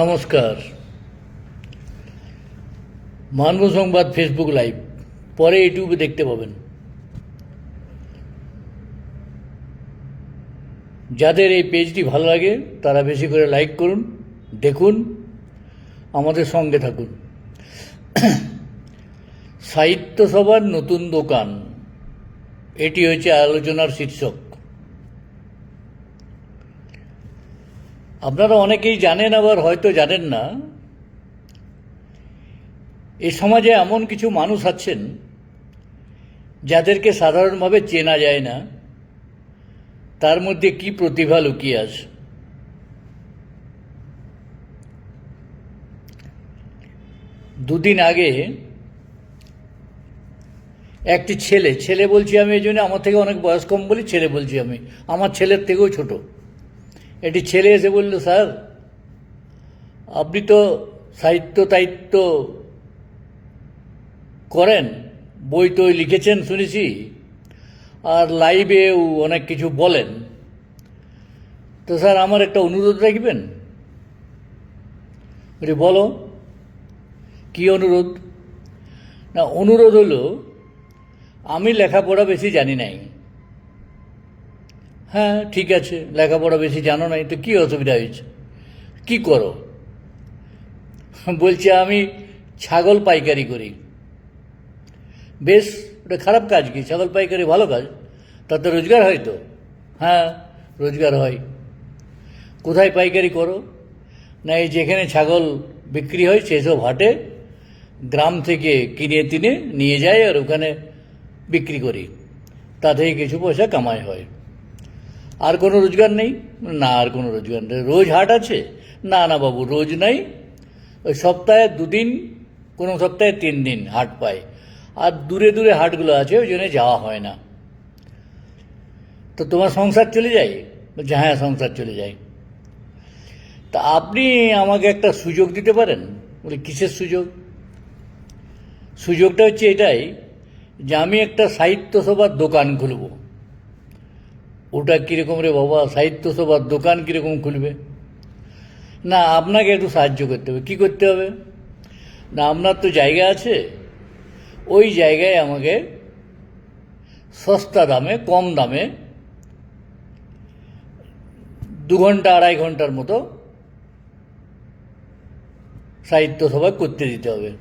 নমস্কার। মানব সংবাদ Facebook live পরে ইউটিউবে দেখতে পাবেন। যাদের এই পেজটি ভালো লাগে, তারা বেশি করে লাইক করুন, দেখুন, আমাদের সঙ্গে থাকুন। সাহিত্য সভার নতুন দোকান, এটি হচ্ছে আলোচনার শীর্ষক। আপনারা অনেকেই জানেন আবার হয়তো জানেন না এই সমাজে এমন কিছু মানুষ আছেন যাদেরকে সাধারণভাবে চেনা যায় না, তার মধ্যে কি প্রতিভা লুকিয়ে আছে। দুদিন আগে একটি ছেলে ছেলে বলছি আমি এই জন্য আমার থেকে অনেক বয়স কম বলি ছেলে বলছি আমি, আমার ছেলের থেকেও ছোট। একটি ছেলে এসে বলল, স্যার, আপনি তো সাহিত্য তাহিত্য করেন, বই তো লিখেছেন, শুনেছি, আর লাইভেও অনেক কিছু বলেন। তো স্যার, আমার একটা অনুরোধ রাখবেন? বলি, বলো, কি অনুরোধ? না, অনুরোধ হলো, আমি লেখাপড়া বেশি জানি নাই। হ্যাঁ ঠিক আছে, লেখাপড়া বেশি জানো নাই তো কী অসুবিধা হয়েছে? কি করো? বলছে, আমি ছাগল পাইকারি করি। বেশ ওটা খারাপ কাজ কি? ছাগল পাইকারি ভালো কাজ? তাতে রোজগার হয় তো? হ্যাঁ রোজগার হয়। কোথায় পাইকারি করো? না, এই যেখানে ছাগল বিক্রি হয় সেসব হাটে, গ্রাম থেকে কিনে তিনে নিয়ে যায় আর ওখানে বিক্রি করি। তা থেকে কিছু পয়সা কামাই হয়। আর কোনো রোজগার নেই? না, আর কোনো রোজগার নেই। রোজ হাট আছে? না না বাবু, রোজ নাই। ওই সপ্তাহে দুদিন, কোনো সপ্তাহে তিন দিন হাট পায়। আর দূরে দূরে হাটগুলো আছে, ওই জন্য যাওয়া হয় না। তো তোমার সংসার চলে যায়? বলছে হ্যাঁ সংসার চলে যায়। তা আপনি আমাকে একটা সুযোগ দিতে পারেন? বলে, কিসের সুযোগ? সুযোগটা হচ্ছে এটাই যে আমি একটা সাহিত্য সভার দোকান খুলব। ওটা কীরকম রে বাবা? সাহিত্য সভার দোকান কীরকম খুলবে? না, আপনাকে একটু সাহায্য করতে হবে। কী করতে হবে? না, আপনার তো জায়গা আছে। ওই জায়গায় আমাকে সস্তা দামে, কম দামে দু ঘণ্টা, আড়াই ঘণ্টার মতো সাহিত্য সভা করতে দিতে হবে।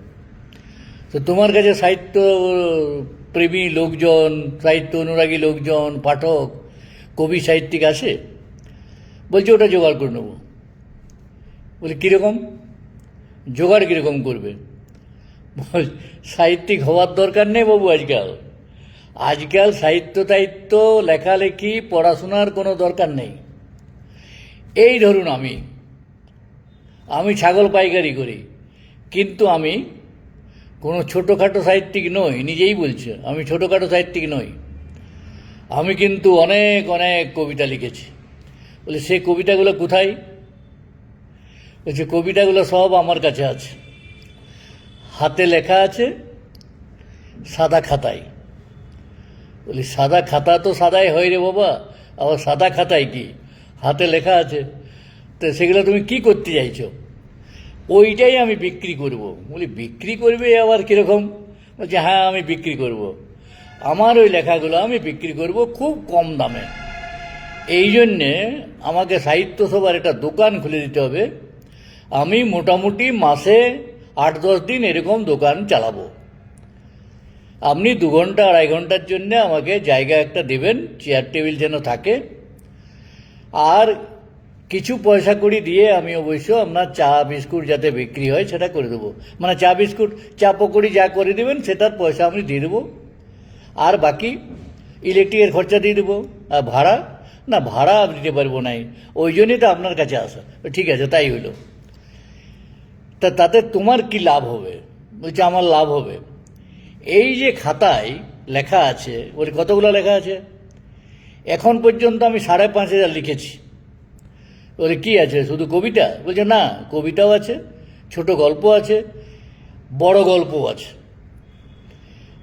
তো তোমার কাছে সাহিত্য প্রেমী লোকজন, সাহিত্য অনুরাগী লোকজন, পাঠক কবি সাহিত্যিক আছে বলছে, ওটা জোগাড় করে নেব। বলি, কীরকম? জোগাড় কীরকম করবে? সাহিত্যিক হওয়ার দরকার নেই বাবু আজকাল। আজকাল সাহিত্য তাহিত্য লেখালেখি, পড়াশোনার কোনো দরকার নেই। এই ধরুন আমি। আমি ছাগল পাইকারি করি, কিন্তু আমি কোনো ছোটোখাটো সাহিত্যিক নই। নিজেই বলছে, আমি ছোটোখাটো সাহিত্যিক নই। আমি কিন্তু অনেক অনেক কবিতা লিখেছি। বলে, সে কবিতাগুলো কোথায়? বলছে কবিতাগুলো সব আমার কাছে আছে। হাতে লেখা আছে, সাদা খাতায়। বলি, সাদা খাতা তো সাদাই হয় রে বাবা, আবার সাদা খাতায় কি? হাতে লেখা আছে। তো সেগুলো তুমি কি করতে চাইছো? ওইটাই আমি বিক্রি করব। বলি, বিক্রি করবে আবার কীরকম? বলছে হ্যাঁ আমি বিক্রি করব। আমার ওই লেখাগুলো আমি বিক্রি করব খুব কম দামে। এই জন্যে আমাকে সাহিত্য সভার একটা দোকান খুলে দিতে হবে। আমি মোটামুটি মাসে আট দশ দিন এরকম দোকান চালাবো। আপনি দু ঘণ্টা, আড়াই ঘণ্টার জন্য আমাকে জায়গা একটা দেবেন, চেয়ার টেবিল যেন থাকে। আর কিছু পয়সা কড়ি দিয়ে আমি অবশ্য আপনার চা, বিস্কুট যাতে বিক্রি হয় সেটা করে দেবো। মানে চা, বিস্কুট, চা পকড়ি যা করে দেবেন সেটার পয়সা আমি দিয়ে দেবো। আর বাকি ইলেকট্রিকের খরচা দিয়ে দেবো। আর ভাড়া? না, ভাড়া দিতে পারব নাই ওই জন্যই তো আপনার কাছে আসা। ঠিক আছে, তাই হইল তা তাতে তোমার কি লাভ হবে? বলছে, আমার লাভ হবে। এই যে খাতায় লেখা আছে, ওর কতগুলো লেখা আছে? এখন পর্যন্ত আমি সাড়ে পাঁচ হাজার লিখেছি। ওরে কি আছে? শুধু কবিতা? বলছে, না, কবিতাও আছে, ছোট গল্প আছে, বড় গল্পও আছে।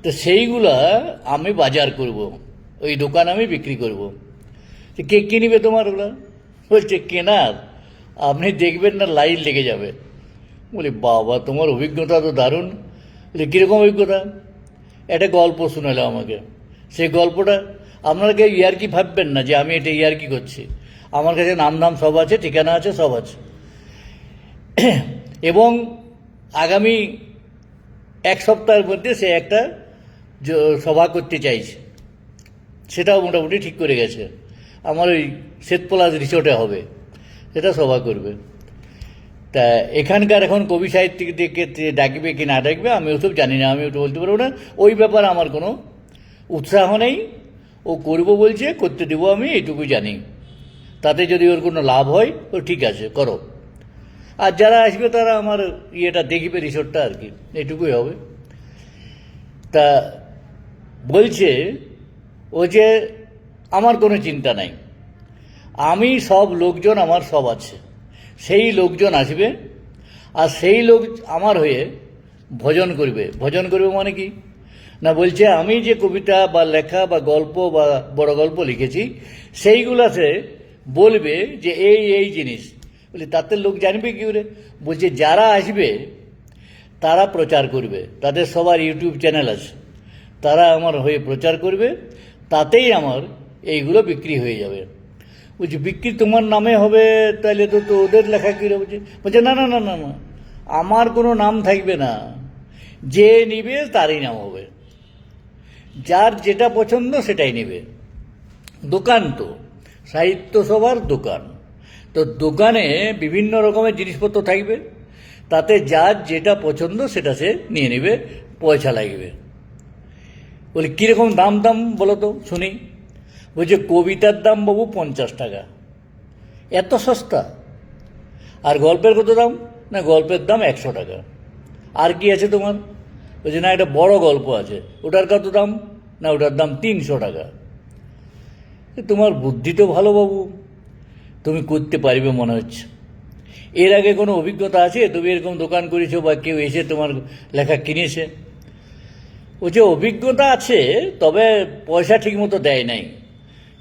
তো সেইগুলা আমি বাজার করব। ওই দোকান আমি বিক্রি করব। কে কিনবে তোমার ওগুলা? বলছে, কেনার। আপনি দেখবেন না, লাইন লেগে যাবে। বলি, বাবা, তোমার অভিজ্ঞতা তো দারুণ। বলি, কীরকম অভিজ্ঞতা? একটা গল্প শোনালো আমাকে। সেই গল্পটা আপনারা কেউ ইয়ার্কি ভাববেন না যে আমি এটা ইয়ার্কি করছি? আমার কাছে নাম ধাম সব আছে, ঠিকানা আছে, সব আছে। এবং আগামী এক সপ্তাহের মধ্যে সে একটা সভা করতে চাইছে, সেটাও মোটামুটি ঠিক করে গেছে। আমার ওই শ্বেতপলাশ রিসোর্টে হবে, সেটা সভা করবে। তা এখানকার এখন কবি সাহিত্যিকদেরকে ডাকবে কি না ডাকবে, আমি ওসব জানি না, আমি ওটা বলতে পারব না। ওই ব্যাপারে আমার কোনো উৎসাহ নেই। ও করব বলছে, করতে দেবো আমি, এইটুকু জানি। তাতে যদি ওর কোনো লাভ হয় তো ঠিক আছে, করো। আর যারা আসবে, তারা আমার ইয়েটা দেখবে রিসোর্টটা আর কি, এটুকুই হবে। তা বলছে, ও যে আমার কোনো চিন্তা নাই। আমি সব লোকজন আমার সব আছে। সেই লোকজন আসবে আর সেই লোক আমার হয়ে ভজন করবে। ভজন করবে মানে কি? না বলছে, আমি যে কবিতা বা লেখা বা গল্প বা বড় গল্প লিখেছি, সেইগুলাতে বলবে যে এই এই জিনিস। বলি, তাতে লোক জানবে কি করে? বলছে, যারা আসবে, তারা প্রচার করবে। তাদের সবার ইউটিউব চ্যানেল আছে। তারা আমার হয়ে প্রচার করবে, তাতেই আমার এইগুলো বিক্রি হয়ে যাবে। বলছি, বিক্রি তোমার নামে হবে তাহলে তো তো ওদের লেখা কী বলছে বলছে, না না না না না, আমার কোনো নাম থাকবে না। যে নিবে তারই নাম হবে। যার যেটা পছন্দ সেটাই নেবে। দোকান তো, সাহিত্য সভার দোকান। তো দোকানে বিভিন্ন রকমের জিনিসপত্র থাকবে। তাতে যার যেটা পছন্দ সেটা সে নিয়ে নেবে, পয়সা লাগবে। বলি, কীরকম দাম দাম বলো তো, শুনি। বলছে, কবিতার দাম বাবু পঞ্চাশ টাকা। এত সস্তা? আর গল্পের কত দাম? না, গল্পের দাম একশো টাকা। আর কি আছে তোমার? বলছে, না, একটা বড় গল্প আছে। ওটার কত দাম? না, ওটার দাম তিনশো টাকা। তোমার বুদ্ধি তো ভালো বাবু। তুমি করতে পারবে মনে হচ্ছে। এর আগে কোনো অভিজ্ঞতা আছে? তুমি এরকম দোকান করেছ বা কেউ এসে তোমার লেখা কিনেছে? ও যে অভিজ্ঞতা আছে, তবে পয়সা ঠিকমতো দেয় নাই।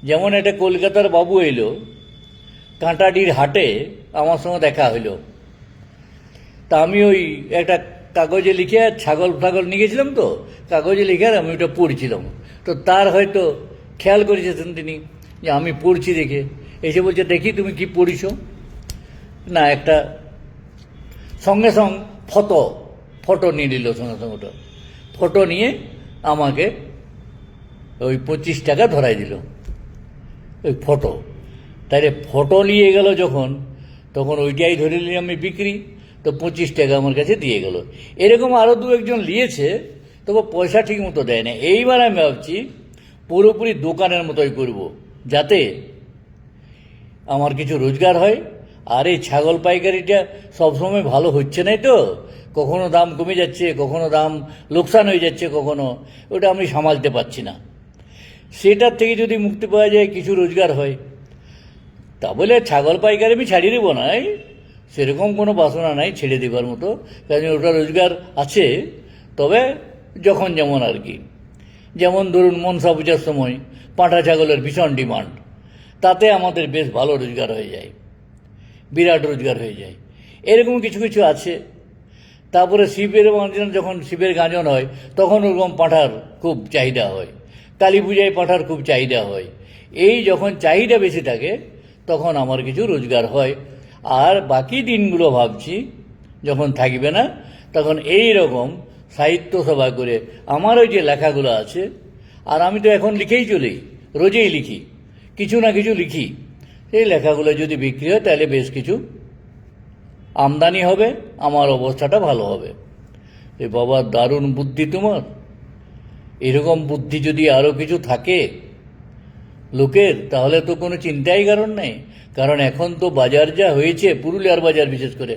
যেমন একটা কলকাতার বাবু এলো, কাঁটাডির হাটে আমার সঙ্গে দেখা হইল তা আমি ওই একটা কাগজে লিখে ছাগল ফাগল নিয়ে গেছিলাম তো, কাগজে লিখে আমি ওটা পড়ছিলাম। তো তার হয়তো খেয়াল করেছেন তিনি, যে আমি পড়ছি দেখে। এসে বলছে, দেখি তুমি কি পড়িছো? না, একটা সঙ্গে সঙ্গে ফটো ফটো নিয়ে নিল সঙ্গে সঙ্গে ওটা। ফটো নিয়ে আমাকে ওই পঁচিশ টাকা ধরাই দিল। ওই ফটো। তাইলে ফটো নিয়ে গেল যখন, তখন ওইটাই ধরে নিয়ে আমি বিক্রি, তো পঁচিশ টাকা আমার কাছে দিয়ে গেল। এরকম আরও দু একজন নিয়েছে, তবে পয়সা ঠিক মতো দেয় না। এইবার আমি ভাবছি, পুরোপুরি দোকানের মতোই করব, যাতে আমার কিছু রোজগার হয়। আর এই ছাগল পাইকারিটা সবসময় ভালো হচ্ছে নাই তো? কখনো দাম কমে যাচ্ছে, কখনো দাম লোকসান হয়ে যাচ্ছে, কখনো। ওটা আমি সামালতে পারছি না। সেটার থেকে যদি মুক্তি পাওয়া যায়, কিছু রোজগার হয়। তা বলে ছাগল পাইকারি আমি ছাড়িয়ে দেবো নাই সেরকম কোনো বাসনা নাই, ছেড়ে দেবার মতো। কারণ ওটা রোজগার আছে, তবে যখন যেমন আর কি। যেমন ধরুন মনসা পূজার সময় পাঁঠা ছাগলের ভীষণ ডিমান্ড, তাতে আমাদের বেশ ভালো রোজগার হয়ে যায়। বিরাট রোজগার হয়ে যায়। এরকম কিছু কিছু আছে। তারপরে শিবের গাজন যখন শিবের গাজন হয়, তখন ওরকম পাঁঠার খুব চাহিদা হয়। কালী পূজায় পাঁঠার খুব চাহিদা হয়। এই যখন চাহিদা বেশি থাকে, তখন আমার কিছু রোজগার হয়। আর বাকি দিনগুলো ভাবছি, যখন থাকবে না, তখন এই রকম সাহিত্য সভা করে আমার ওই যে লেখাগুলো আছে, আর আমি তো এখন লিখেই চলি, রোজেই লিখি, কিছু না কিছু লিখি। এই লেখাগুলো যদি বিক্রি হয়, তাহলে বেশ কিছু আমদানি হবে, আমার অবস্থাটা ভালো হবে। এ বাবা, দারুণ বুদ্ধি তোমার। এরকম বুদ্ধি যদি আরও কিছু থাকে লোকের, তাহলে তো কোনো চিন্তাই কারণ নেই। কারণ এখন তো বাজার যা হয়েছে, পুরুলিয়ার বাজার বিশেষ করে,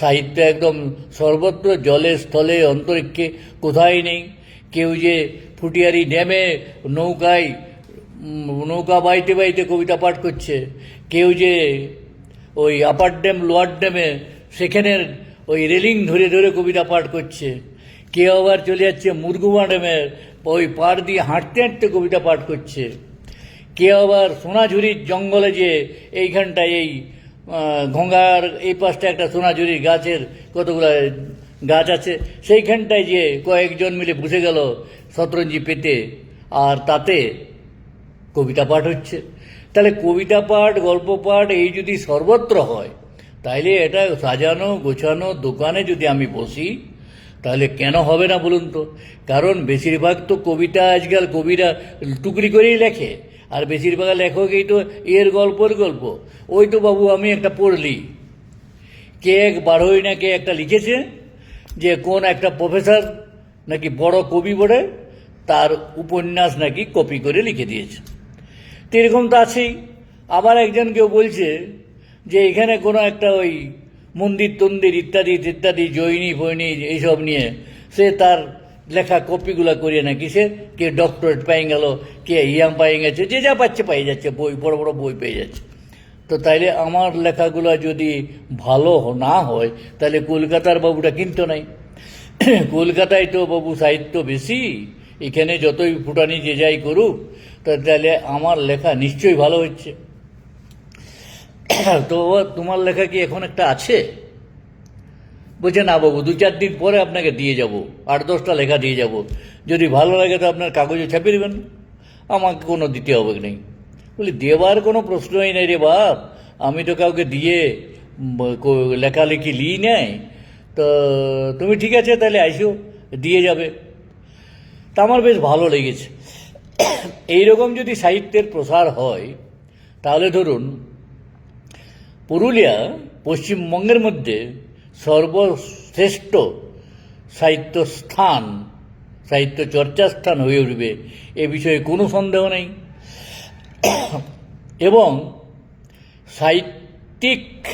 সাহিত্য একদম সর্বত্র জলে, স্থলে, অন্তরিক্ষে কোথায় নেই। কেউ যে ফুটিয়ারি ড্যামে নৌকায় নৌকা বাইতে বাইতে কবিতা পাঠ করছে, কেউ যে ওই আপার ড্যাম, লোয়ার ড্যামে সেখানের ওই রেলিং ধরে ধরে কবিতা পাঠ করছে। কেউ আবার চলে যাচ্ছে মুরগু ড্যামের ওই পাড় দিয়ে হাঁটতে হাঁটতে কবিতা পাঠ করছে। কেউ আবার সোনাঝুরির জঙ্গলে যে এইখানটায় এই আহ, ঘোঙ্গার এই পাশটা একটা সোনাঝুরির গাছের কতগুলো গাছ আছে সেইখানটায় যে কয়েকজন মিলে বসে গেল শতরঞ্জি পেতে। আর তাতে কবিতা পাঠ হচ্ছে। তাহলে কবিতা পাঠ গল্প পাঠ এই যদি সর্বত্র হয় তাইলে এটা সাজানো, গোছানো দোকানে যদি আমি বসি, তাহলে কেন হবে না বলুন তো? কারণ বেশিরভাগ তো কবিতা আজকাল কবিরা টুকরি করেই লেখে, আর বেশিরভাগ লেখকই তো এর গল্পের গল্প। ওই তো বাবু, আমি একটা পড়লি। কে এক বারোই না কে একটা লিখেছে যে, কোন একটা প্রফেসর নাকি বড় কবি বলে তার উপন্যাস নাকি কপি করে লিখে দিয়েছে। তো এরকম তো আছেই। আবার একজন কেউ বলছে যে এখানে কোনো একটা ওই মন্দির, তন্দির ইত্যাদি ইত্যাদি, জৈনী, ফৈনী এইসব নিয়ে সে তার লেখা কপিগুলো করিয়ে নাকি সে কে ডক্টরেট পেয়ে গেল, কে ইয়াম পেয়ে গেছে, যে যা পাচ্ছে পেয়ে যাচ্ছে, বই, বড় বড় বই পেয়ে যাচ্ছে। তো তাইলে আমার লেখাগুলো যদি ভালো না হয় তাহলে কলকাতার বাবুটা কিনতো নাই। কলকাতায় তো বাবু সাহিত্য বেশি, এখানে যতই ফুটানি যে যাই করুক তাহলে আমার লেখা নিশ্চয়ই ভালো হচ্ছে। তো তোমার লেখা কি এখন একটা আছে? বলছে, না বাবু, দু চার দিন পরে আপনাকে দিয়ে যাব, আট দশটা লেখা দিয়ে যাব। যদি ভালো লাগে তো আপনার কাগজে ছাপিয়ে দেবেন। আমাকে কোনো দিতে হবে নেই। বলি দেওয়ার কোনো প্রশ্নই নেই রে বাপ। আমি তো কাউকে দিয়ে লেখালেখি লিই নেই। তো তুমি ঠিক আছে, তাহলে আইসো, দিয়ে যাবে। তা আমার বেশ ভালো লেগেছে। এইরকম যদি সাহিত্যের প্রসার হয়, তাহলে ধরুন পুরুলিয়া পশ্চিমবঙ্গের মধ্যে সর্বশ্রেষ্ঠ সাহিত্য স্থান সাহিত্য চর্চা স্থান হয়ে উঠবে এ বিষয়ে কোনো সন্দেহ নেই। এবং সাহিত্যিক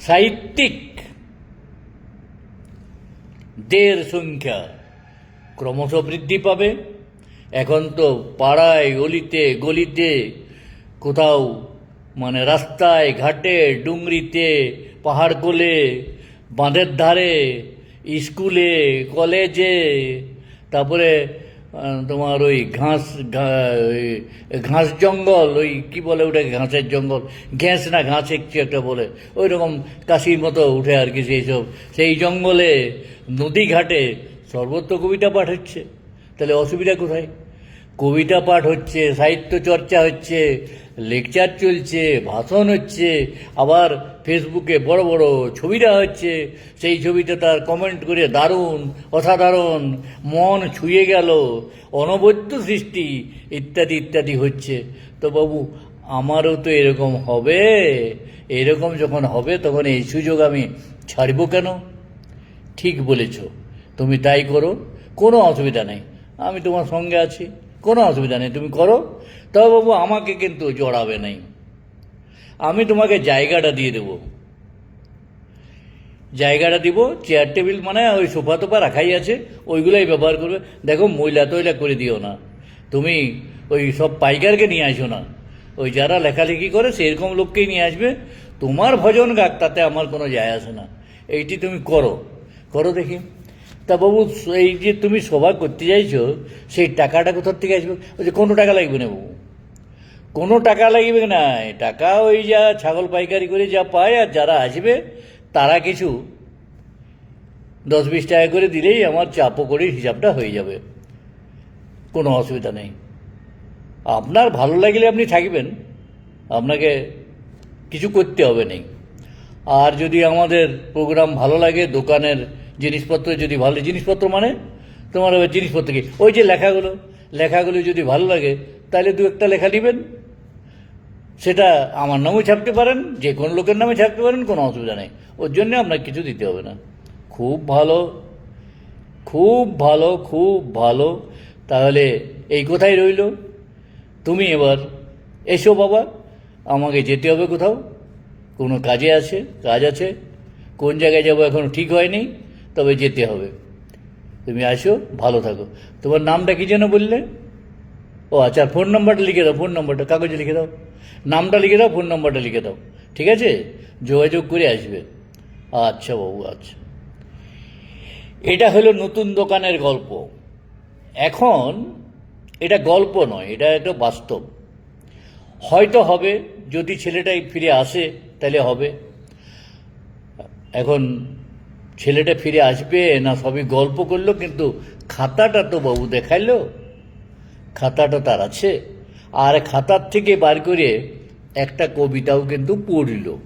সাহিত্যিক দের সংখ্যা ক্রমশ বৃদ্ধি পাবে। এখন তো পাড়ায়, গলিতে গলিতে কোথাও মানে রাস্তায়, ঘাটে, ডুংরিতে, পাহাড় কোলে, বাঁধের ধারে, স্কুলে, কলেজে, তারপরে তোমার ওই ঘাস ঘাস জঙ্গল, ওই কি বলে ওটাকে, ঘাসের জঙ্গল? ঘ্যাস না, ঘাস একটু একটা বলে। ওই রকম কাশির মতো উঠে আর কি সেই সব। সেই জঙ্গলে, নদী ঘাটে সর্বত্র কবিতা পাঠাচ্ছে। তাহলে অসুবিধা কোথায়? কবিতা পাঠ হচ্ছে, সাহিত্য চর্চা হচ্ছে, লেকচার চলছে, ভাষণ হচ্ছে, আবার ফেসবুকে বড় বড় ছবি দেওয়া হচ্ছে। সেই ছবিতে তার কমেন্ট করে, দারুণ, অসাধারণ, মন ছুঁয়ে গেল, অনবদ্য সৃষ্টি, ইত্যাদি ইত্যাদি হচ্ছে। তো বাবু, আমারও তো এরকম হবে। এরকম যখন হবে, তখন এই সুযোগ আমি ছাড়বো কেন? ঠিক বলেছ। তুমি তাই করো, কোনো অসুবিধা নেই। আমি তোমার সঙ্গে আছি। কোনো অসুবিধা নেই, তুমি করো। তবে বাবু, আমাকে কিন্তু জড়াবে নাই। আমি তোমাকে জায়গাটা দিয়ে দেবো। জায়গাটা দিব চেয়ার টেবিল মানে ওই সোফা তোফা রাখাই আছে, ওইগুলোই ব্যবহার করবে। দেখো, ময়লা তৈলা করে দিও না। তুমি ওই সব পাইকারকে নিয়ে আসো না। ওই যারা লেখালেখি করে, সেরকম লোককেই নিয়ে আসবে। তোমার ভজন গাক তাতে আমার কোনো যায় আসে না। এইটি তুমি করো। করো দেখি। তা বাবু, এই যে তুমি সভা করতে চাইছো, সেই টাকাটা কোথার থেকে আসবে? যে কোনো টাকা লাগবে না বাবু। কোনো টাকা লাগবে না টাকা ওই যা ছাগল পাইকারি করে যা পায় আর যারা আসবে, তারা কিছু দশ বিশ টাকা করে দিলেই আমার চাপও করে হিসাবটা হয়ে যাবে। কোনো অসুবিধা নেই। আপনার ভালো লাগলে আপনি থাকবেন। আপনাকে কিছু করতে হবে নেই। আর যদি আমাদের প্রোগ্রাম ভালো লাগে, দোকানের জিনিসপত্র যদি ভালো, জিনিসপত্র মানে তোমার ওই জিনিসপত্র কি? ওই যে লেখাগুলো লেখাগুলো যদি ভালো লাগে, তাহলে দু একটা লেখা নেবেন সেটা আমার নামেও ছাপতে পারেন, যে কোনো লোকের নামে ছাপতে পারেন, কোনো অসুবিধা নেই। ওর জন্য আপনার কিছু দিতে হবে না। খুব ভালো খুব ভালো খুব ভালো। তাহলে এই কথাই রইল। তুমি এবার এসো বাবা, আমাকে যেতে হবে কোথাও। কোনো কাজে আছে, কাজ আছে। কোন জায়গায় যাব এখনও ঠিক হয়নি। তবে যেতে হবে। তুমি আসো, ভালো থাকো। তোমার নামটা কি যেন বললে? ও আচ্ছা ফোন নাম্বারটা লিখে দাও ফোন নাম্বারটা কাগজে লিখে দাও। নামটা লিখে দাও ফোন নাম্বারটা লিখে দাও। ঠিক আছে? যোগাযোগ করে আসবে। আচ্ছা বাবু আচ্ছা। এটা হলো নতুন দোকানের গল্প। এখন এটা গল্প নয়, এটা একটা বাস্তব। হয়তো হবে, যদি ছেলেটাই ফিরে আসে, তাহলে হবে। এখন ছেলেটা ফিরে আসবে না সবই গল্প করল, কিন্তু খাতাটা তো বাবু দেখাইলো। খাতাটা তার আছে। আর খাতার থেকে বার করে একটা কবিতাও কিন্তু পড়ল।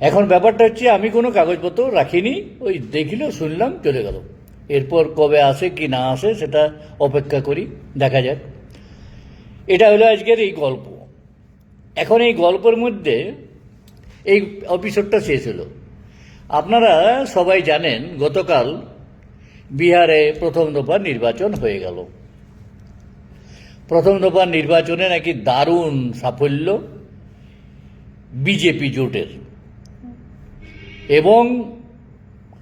এখন ব্যাপারটা হচ্ছে, আমি কোনো কাগজপত্র রাখিনি, ওই দেখিল, শুনলাম, চলে গেল। এরপর কবে আসে কি না আসে, সেটা অপেক্ষা করি, দেখা যাক। এটা হলো আজকের এই গল্প। এখন এই গল্পের মধ্যে এই এপিসোডটা শেষ হলো। আপনারা সবাই জানেন, গতকাল বিহারে প্রথম দফা নির্বাচন হয়ে গেল। প্রথম দফা নির্বাচনে নাকি দারুণ সাফল্য বিজেপি জোটের। এবং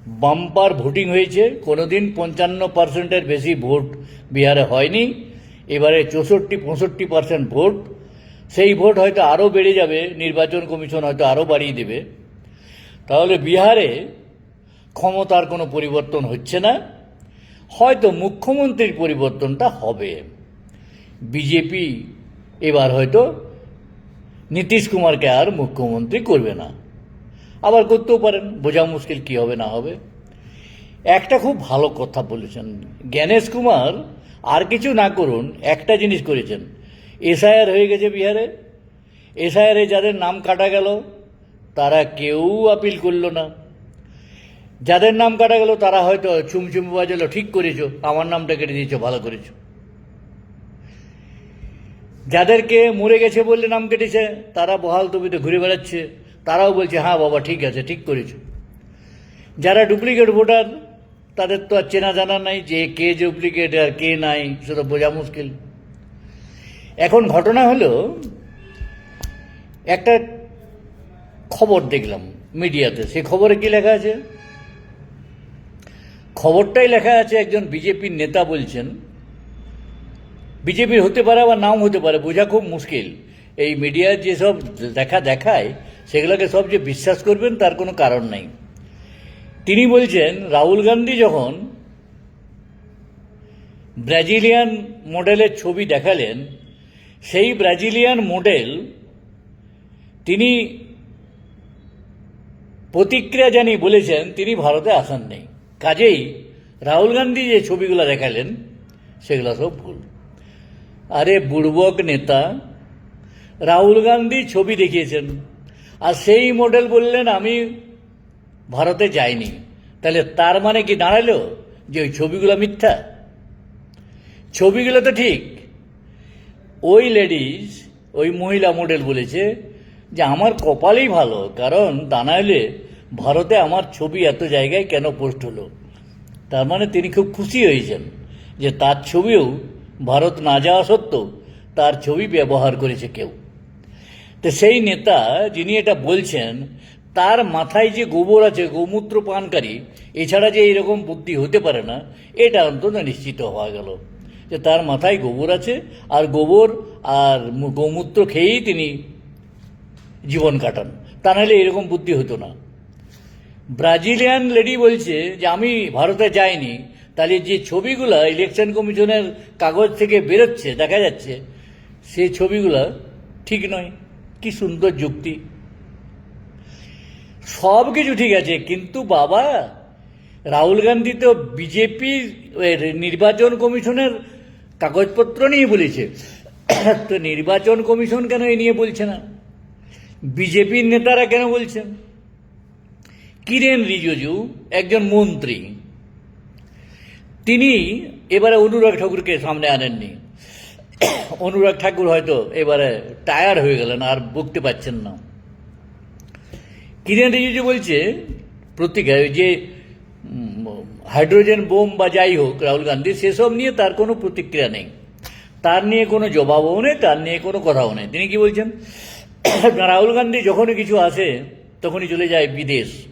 বাম্পার ভোটিং হয়েছে, কোনোদিন পঞ্চান্ন পার্সেন্টের বেশি ভোট বিহারে হয়নি, এবারে চৌষট্টি, পঁয়ষট্টি পার্সেন্ট ভোট। সেই ভোট হয়তো আরও বেড়ে যাবে, নির্বাচন কমিশন হয়তো আরও বাড়িয়ে দেবে। তাহলে বিহারে ক্ষমতার কোনো পরিবর্তন হচ্ছে না। হয়তো মুখ্যমন্ত্রীর পরিবর্তনটা হবে। বিজেপি এবার হয়তো নীতিশ কুমারকে আর মুখ্যমন্ত্রী করবে না। আবার করতেও পারেন, বোঝা মুশকিল কী হবে না হবে। একটা খুব ভালো কথা বলেছেন। জ্ঞানেশ কুমার আর কিছু না করুন, একটা জিনিস করেছেন। এসআইআর হয়ে গেছে বিহারে। এসআইআরে যাদের নাম কাটা গেল তারা কেউ আপিল করল না। যাদের নাম কাটা গেল, তারা হয়তো চুমচুম বাজালো, ঠিক করেছ, আমার নামটা কেটে দিয়েছ, ভালো করেছ। যাদেরকে মরে গেছে বললে নাম কেটেছে, তারা বহাল তবিতে ঘুরে বেড়াচ্ছে, তারাও বলছে হ্যাঁ বাবা, ঠিক আছে, ঠিক করেছ। যারা ডুপ্লিকেট ভোটার, তাদের তো আর চেনা জানা নাই যে কে ডুপ্লিকেট আর কে নাই সেটা বোঝা মুশকিল। এখন ঘটনা হলো, একটা খবর দেখলাম মিডিয়াতে। সে খবরে কি লেখা আছে? খবরটাই লেখা আছে, একজন বিজেপির নেতা বলছেন। বিজেপির হতে পারে বা নাও হতে পারে, বোঝা খুব মুশকিল। এই মিডিয়ার যেসব দেখা দেখায়, সেগুলোকে সব যে বিশ্বাস করবেন তার কোনো কারণ নাই। তিনি বলছেন, রাহুল গান্ধী যখন ব্রাজিলিয়ান মডেলের ছবি দেখালেন, সেই ব্রাজিলিয়ান মডেল তিনি প্রতিক্রিয়া জানিয়ে বলেছেন, তিনি ভারতে আসেন নেই কাজেই রাহুল গান্ধী যে ছবিগুলো দেখালেন, সেগুলো সব ভুল। আরে বুড়বক নেতা, রাহুল গান্ধী ছবি দেখিয়েছেন, আর সেই মডেল বললেন, আমি ভারতে যাইনি। তাহলে তার মানে কি দাঁড়াল যে ওই ছবিগুলো মিথ্যা? ছবিগুলো তো ঠিক। ওই লেডিস ওই মহিলা মডেল বলেছে যে, আমার কপালই ভালো, কারণ দাঁড়াইলে ভারতে আমার ছবি এত জায়গায় কেন পোস্ট হলো? তার মানে তিনি খুব খুশি হয়েছেন যে তার ছবিও ভারত না যাওয়া সত্ত্বেও তার ছবি ব্যবহার করেছে কেউ। তো সেই নেতা যিনি এটা বলছেন, তার মাথায় যে গোবর আছে, গোমূত্র পানকারী, এছাড়া যে এরকম বুদ্ধি হতে পারে না, এটা অন্তত নিশ্চিত হওয়া গেল যে তার মাথায় গোবর আছে আর গোবর আর গোমূত্র খেয়েই তিনি জীবন কাটান। তা নাহলে এরকম বুদ্ধি হতো না। ব্রাজিলিয়ান লেডি বলছে যে, আমি ভারতে যাইনি। তাহলে যে ছবিগুলো ইলেকশন কমিশনের কাগজ থেকে বেরোচ্ছে, দেখা যাচ্ছে, সেই ছবিগুলো ঠিক নয়। কি সুন্দর যুক্তি। সব কিছু ঠিক আছে, কিন্তু বাবা, রাহুল গান্ধী তো বিজেপি নির্বাচন কমিশনের কাগজপত্র নিয়ে বলেছে। তো নির্বাচন কমিশন কেন এ নিয়ে বলছে না? বিজেপির নেতারা কেন বলছেন? কিরেন রিজিজু একজন মন্ত্রী। তিনি এবারে অনুরাগ ঠাকুরকে সামনে আনেননি। অনুরাগ ঠাকুর হয়তো এবারে টায়ার হয়ে গেলেন, আর বকতে পারছেন না। কিরেন রিজিজু বলছে, প্রতিকা ওই যে হাইড্রোজেন বোম বা যাই হোক, রাহুল গান্ধী, সেসব নিয়ে তার কোনো প্রতিক্রিয়া নেই। তার নিয়ে কোনো জবাবও নেই, তার নিয়ে কোনো কথাও নেই। তিনি কি বলছেন, রাহুল গান্ধী যখনই কিছু আসে, তখনই চলে যায় বিদেশ।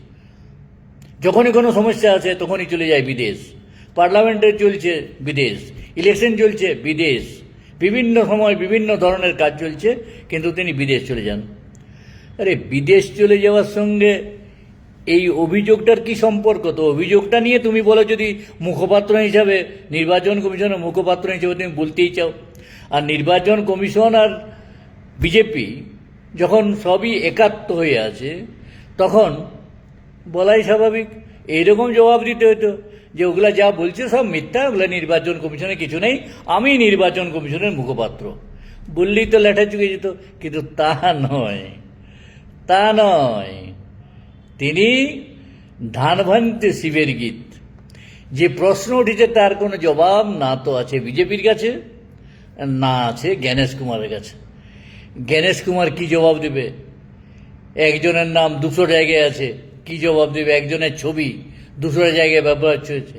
যখনই কোনো সমস্যা আছে, তখনই চলে যায় বিদেশ। পার্লামেন্টে চলছে বিদেশ, ইলেকশন চলছে বিদেশ। বিভিন্ন সময় বিভিন্ন ধরনের কাজ চলছে, কিন্তু তিনি বিদেশ চলে যান। আরে, বিদেশ চলে যাওয়ার সঙ্গে এই অভিযোগটার কি সম্পর্ক? তো অভিযোগটা নিয়ে তুমি বলো যদি মুখপাত্র হিসাবে, নির্বাচন কমিশনের মুখপাত্র হিসেবে তুমি বলতেই চাও। আর নির্বাচন কমিশন আর বিজেপি যখন সবই একাত্ম হয়ে আছে, তখন বলাই স্বাভাবিক। এইরকম জবাব দিতে হতো যে ওগুলা যা বলছে সব মিথ্যা, ওগুলা নির্বাচন কমিশনে কিছু নেই। আমি নির্বাচন কমিশনের মুখপাত্র। বললেই তো লেঠা চুকে যেত, কিন্তু তা নয়। তা নয়। তিনি ধান ভাঙতে শিবের গীত। যে প্রশ্ন উঠেছে তার কোনো জবাব না তো আছে বিজেপির কাছে, না আছে জ্ঞানেশ কুমারের কাছে। জ্ঞানেশ কুমার কি জবাব দেবে? একজনের নাম দুশো জায়গায় আছে। কি জবাব দেবে? একজনের ছবি দুশো জায়গায় ব্যবহার হয়েছে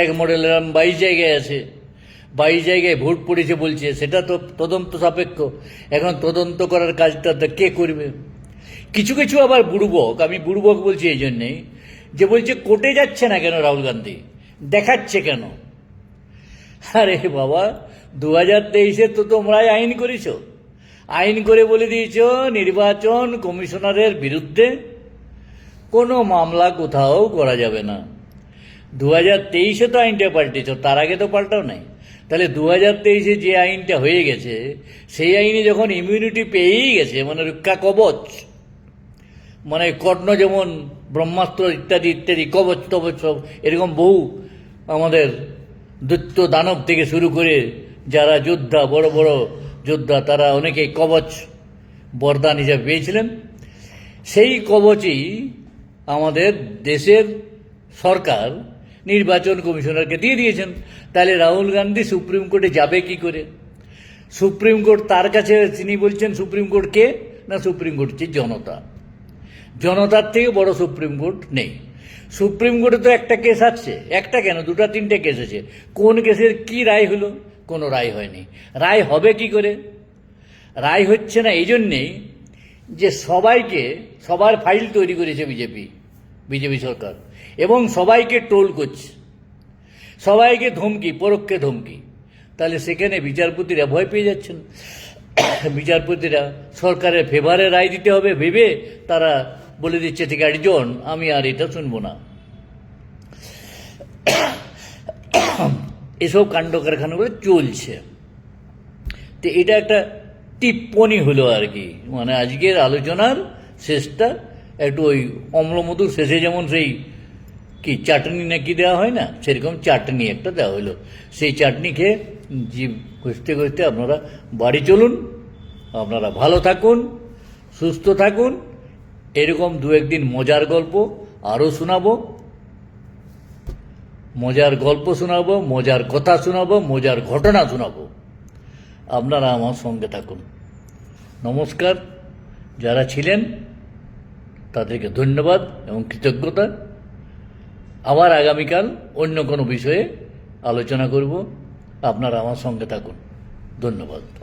এক মডেলের নাম বাইশ জায়গায় আছে। বাইশ জায়গায় ভোট পড়েছে বলছে। সেটা তো তদন্ত সাপেক্ষ। এখন তদন্ত করার কাজটা কে করবে? কিছু কিছু আবার বুড়বক, আমি বুড়বক বলছি এই জন্যেই যে বলছে, কোর্টে যাচ্ছে না কেন রাহুল গান্ধী? দেখাচ্ছে কেন? আরে বাবা দু হাজার তেইশে তো তোমরাই আইন করেছ। আইন করে বলে দিয়েছ, নির্বাচন কমিশনারের বিরুদ্ধে কোনো মামলা কোথাও করা যাবে না। দু হাজার তেইশে তো আইনটা পাল্টেছ, তার আগে তো পাল্টাও নাই। তাহলে দু হাজার তেইশে যে আইনটা হয়ে গেছে, সেই আইনে যখন ইমিউনিটি পেয়েই গেছে মানে রক্ষা কবচ মানে কর্ণ যেমন ব্রহ্মাস্ত্র ইত্যাদি ইত্যাদি, কবচ টবচ সব, এরকম বহু আমাদের দৈত্য দানব থেকে শুরু করে যারা যোদ্ধা, বড় বড় যোদ্ধা, তারা অনেকে কবচ বরদান হিসাবে পেয়েছিলেন। সেই কবচই আমাদের দেশের সরকার নির্বাচন কমিশনারকে দিয়ে দিয়েছেন। তাহলে রাহুল গান্ধী সুপ্রিম কোর্টে যাবে কি করে? সুপ্রিম কোর্ট তার কাছে, তিনি বলছেন, সুপ্রিম কোর্ট কে না সুপ্রিম কোর্ট হচ্ছে জনতা? জনতার থেকে বড় সুপ্রিম কোর্ট নেই। সুপ্রিম কোর্টে তো একটা কেস আছে। একটা কেন? দুটা, তিনটে কেস আছে। কোন কেসের কি রায় হলো? কোনো রায় হয়নি। রায় হবে কি করে? রায় হচ্ছে না এই জন্যেই যে সবাইকে, সবার ফাইল তৈরি করেছে বিজেপি। বিজেপি সরকার। এবং সবাইকে টোল করছে। সবাইকে ধমকি, পরোক্ষে ধমকি। তাহলে সেখানে বিচারপতিরা ভয় পেয়ে যাচ্ছেন। বিচারপতিরা সরকারের ফেভারে রায় দিতে হবে ভেবে তারা বলে দিচ্ছে, ঠিক আছে, জন, আমি আর এটা শুনব না। এসব কাণ্ড কারখানাগুলো চলছে। তো এটা একটা টিপ্পনি হলো আর কি। মানে আজকের আলোচনার শেষটা একটু ওই অম্লমধুর শেষে যেমন সেই কি চাটনি নাকি দেওয়া হয় না, সেরকম চাটনি একটা দেওয়া হলো সেই চাটনি খেয়ে জীব ঘষতে ঘষতে আপনারা বাড়ি চলুন, আপনারা ভালো থাকুন, সুস্থ থাকুন, এরকম দু একদিন মজার গল্প আরও শোনাবো। মজার গল্প শোনাবো, মজার কথা শোনাবো, মজার ঘটনা শোনাবো। আপনারা আমার সঙ্গে থাকুন। নমস্কার, যারা ছিলেন তাদেরকে ধন্যবাদ এবং কৃতজ্ঞতা। আবার আগামীকাল অন্য কোনো বিষয়ে আলোচনা করব। আপনারা আমার সঙ্গে থাকুন। ধন্যবাদ।